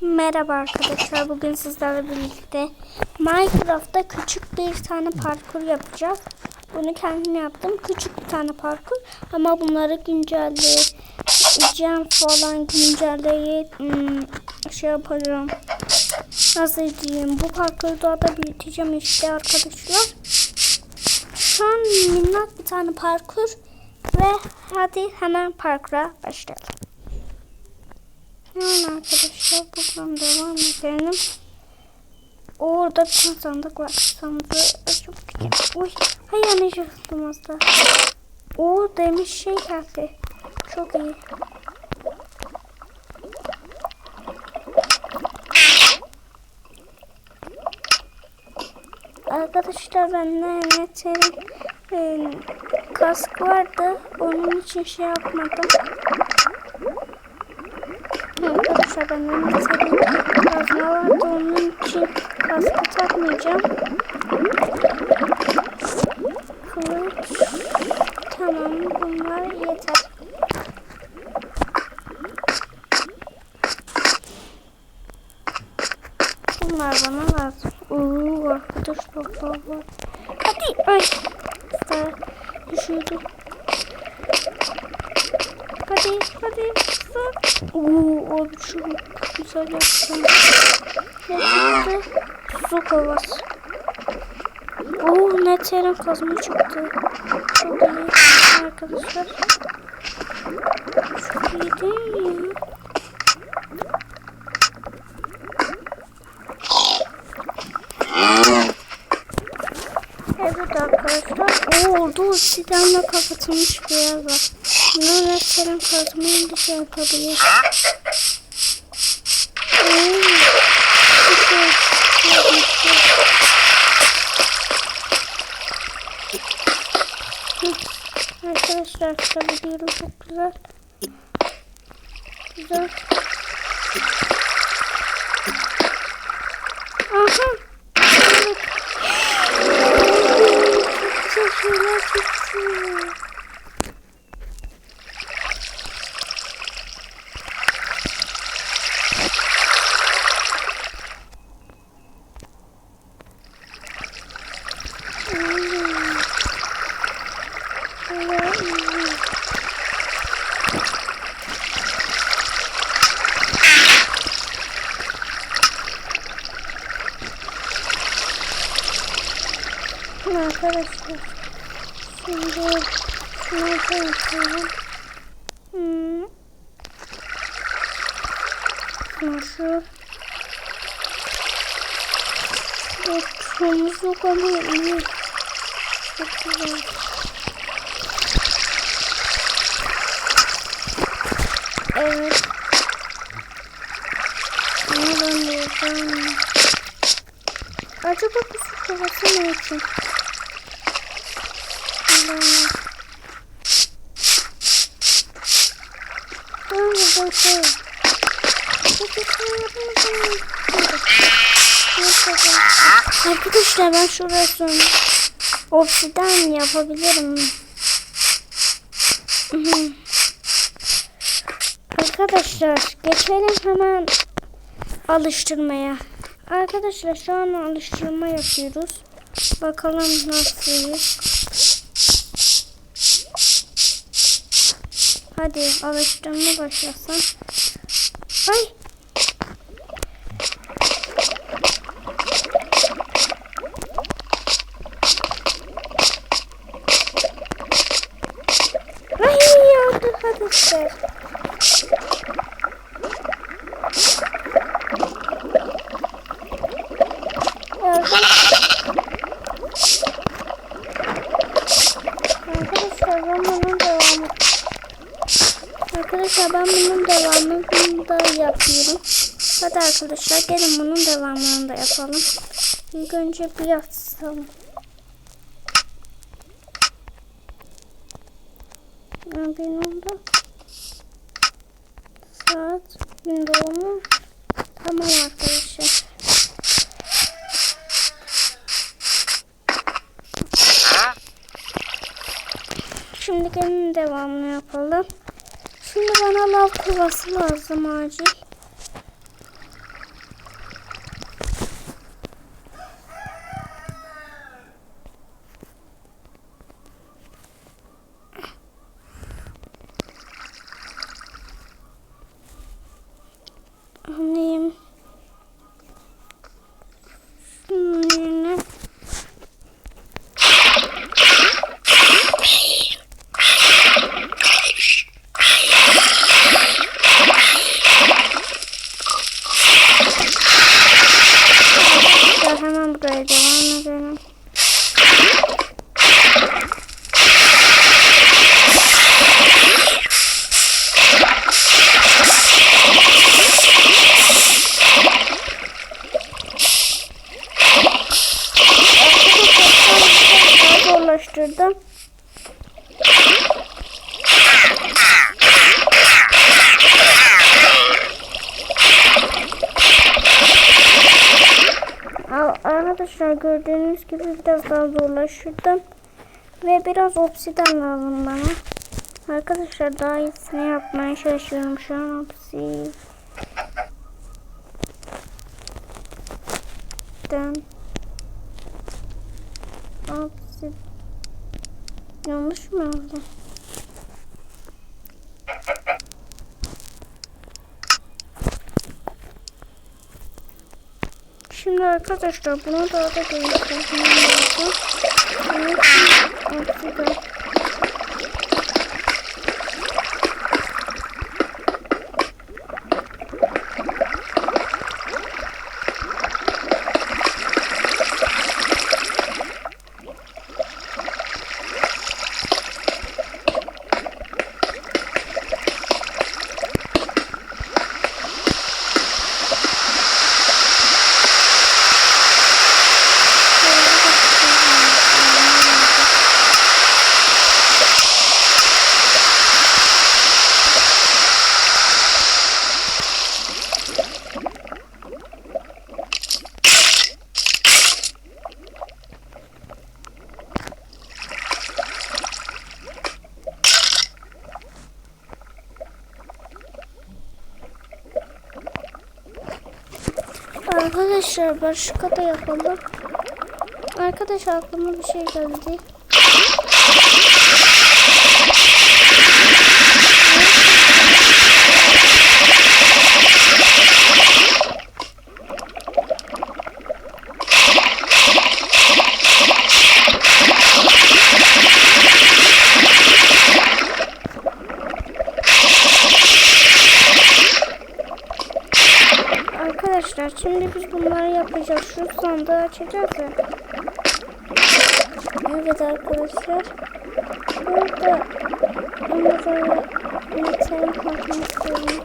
Merhaba arkadaşlar. Bugün sizlerle birlikte Minecraft'ta küçük bir tane parkur yapacağız. Bunu kendim yaptım. Küçük bir tane parkur. Ama bunları güncelleyeceğim falan güncelleyip hmm, şey yapacağım. Nasıl diyeyim? Bu parkuru daha da büyüteceğim işte arkadaşlar. Şu an minnak bir tane parkur. Ve hadi hemen parkura başlayalım. Yani arkadaşlar buradan devam edelim. Orada bir tane sandık var. Sandığı açıp Uy, hayır yaptım az da. O demiş şey geldi. Çok iyi. Arkadaşlar bende Mete'nin e, kask vardı. Onun için şey yapmadım. Arkadaşlar ben Mete'nin kazma vardı. Onun için kaskı takmayacağım. Kılıç. Tamam bunlar yeter. Bunlar bana lazım. Oo arkadaşlar baba. Hadi ay. Daha düşürdü. Hadi hadi. Hadi. Oo abi çok güzel yaptım. Ne çıktı? Su kovası. Oo neterin kazma çıktı. Çok iyi arkadaşlar. Çok iyi değil mi ya? Evet arkadaşlar. Oo oldu. Sidenle kapatılmış bir yer var. Bunu neterin kazmayı şey yapabilir. Bir şey yapmışlar. Arkadaşlar tabii çok güzel. Güzel. Aha. Evet. Çok güzel şeyler çıktı. Hmm. Evet. Arkadaşlar şimdi şunu koyalım. Hmm. Nasıl? Yok, şunumuz yok ama iyi. Çok güzel. Evet. Bunu ben de yapacağım. Acaba bu kovası ne için? Allah'ım. Tamam ben şey. Arkadaşlar ben şurası obsiden yapabilirim. Arkadaşlar geçelim hemen alıştırmaya. Arkadaşlar şu an alıştırma yapıyoruz. Bakalım nasılız. Hadi alıştırma başlasın. Ay. Ay arkadaşlar. Arkadaşlar ben bunun devamı Arkadaşlar ben bunun devamını da yapıyorum. Hadi arkadaşlar gelin bunun devamını da yapalım. İlk önce bir yatsam. Benim de saat gün doğumu tamam arkadaşlar. Şimdi gelin devamını yapalım. Şimdi bana lav kovası lazım acil. Gördüğünüz gibi biraz daha zorlaştırdım. Ve biraz obsiden lazım bana. Arkadaşlar daha iyisini yapmaya çalışıyorum şu an obsiden. Obsiden. Yanlış mı yazdım? Şimdi arkadaşlar bunu daha da geliştirmem lazım. Evet, obsiden. Arkadaşlar başka da yapalım. Arkadaşlar aklıma bir şey geldi. Arkadaşlar şimdi biz bunları yapacağız. Şu sandığı açacağız ya. Evet arkadaşlar. Burada Amazon'a metal istiyorum.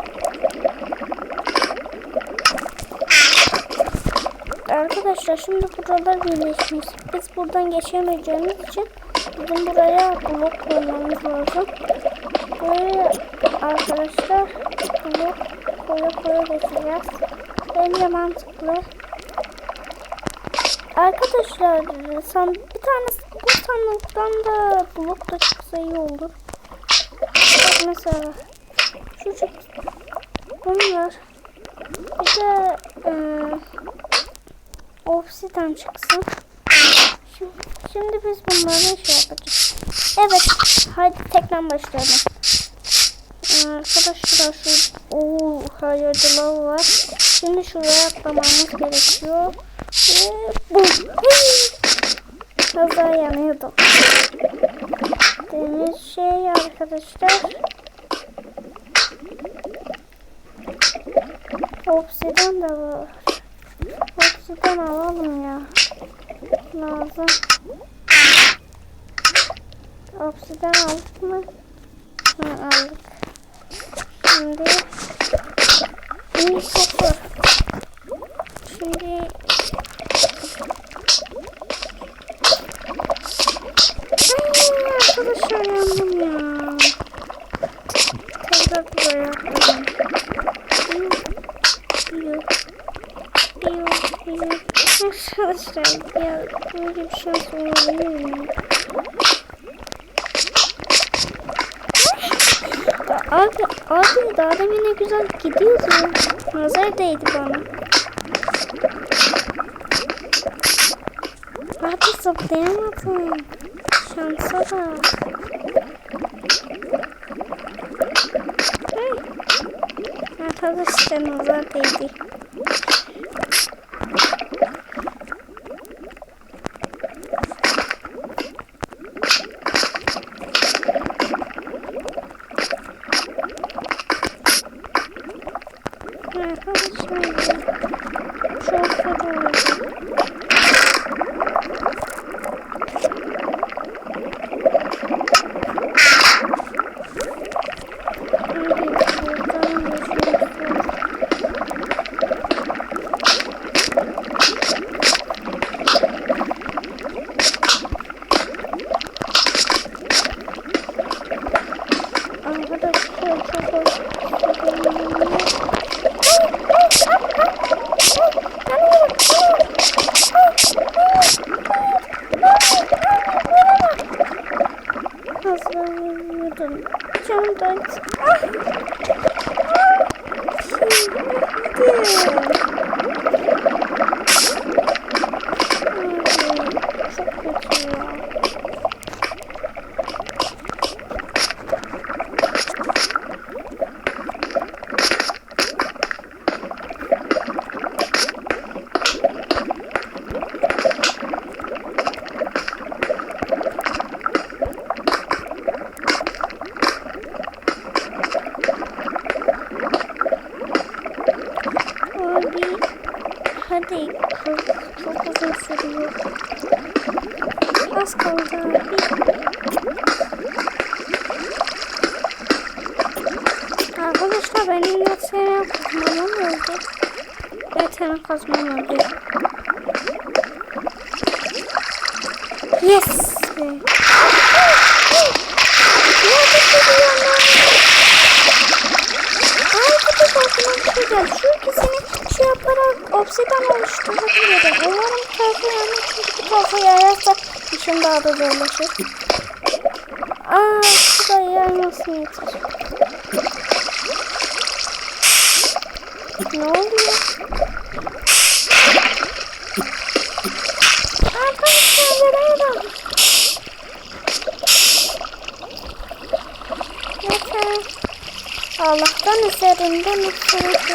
Arkadaşlar şimdi buralar birleşmiş. Biz buradan geçemeyeceğimiz için bizim buraya blok koymamız lazım. Buraya arkadaşlar blok koya koya geçeceğiz. Bence mantıklı. Arkadaşlar san bir tane bu sandıktan da blok da çıksa iyi olur. Bak mesela şu çık bunlar bir de e, obsidian çıksın. Şimdi, şimdi biz bunları şey yapacağız. Evet, hadi tekrar başlayalım. Arkadaşlar şu ooo hayırcılar var. Şimdi şuraya atlamamız gerekiyor. Ve bu. Kaza yanıyordu. Deniz şey arkadaşlar. Obsidian da var. Obsidian alalım ya. Lazım. Obsidian aldık mı? Hı, aldık. Şimdi iyi koku. Şimdi Ay, arkadaşlar yandım ya. Tekrar buraya. Arkadaşlar ya böyle bir şans olabilir mi? Abi, abi daha demin ne güzel gidiyordu. Nazar değdi bana. Abi zıplayamadım. Şansa bak. Arkadaşlar nazar değdi. Sürüyor. Az kaldı abi. Arkadaşlar benim yatağına kazmam öldü. Yatağına kazmam öldü. Yes! be. Nerede duruyor lan? Ay bu da aklıma bir şey geldi. Şu ikisini şey obsidian oluşturabilirim. Umarım tarafa yanlış çünkü bu tarafa yayarsa işim daha da zorlaşır. Aa şu da yaymasın yeter. Ne oluyor? Allah'tan üzerinde mutluluk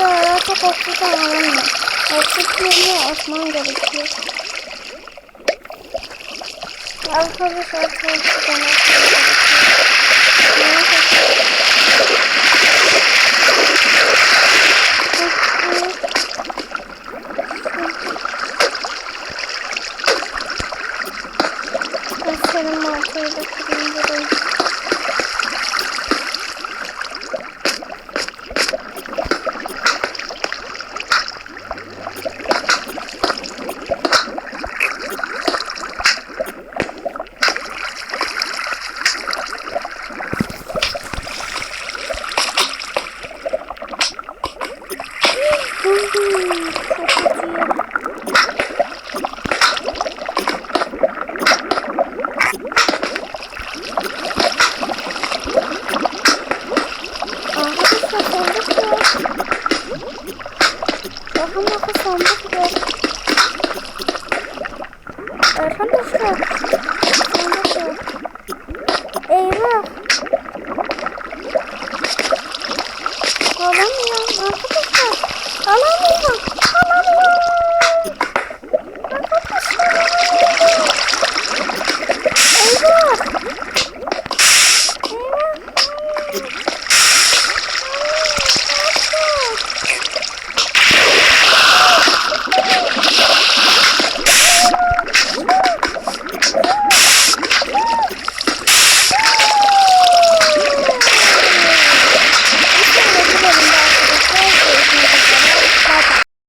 Arkadaşlar artık oksijen alamıyorum. Oksijeni atmam gerekiyor. Arkadaşlar artık oksijen atmam gerekiyor. Arkadaşlar altı ile kırıyorum.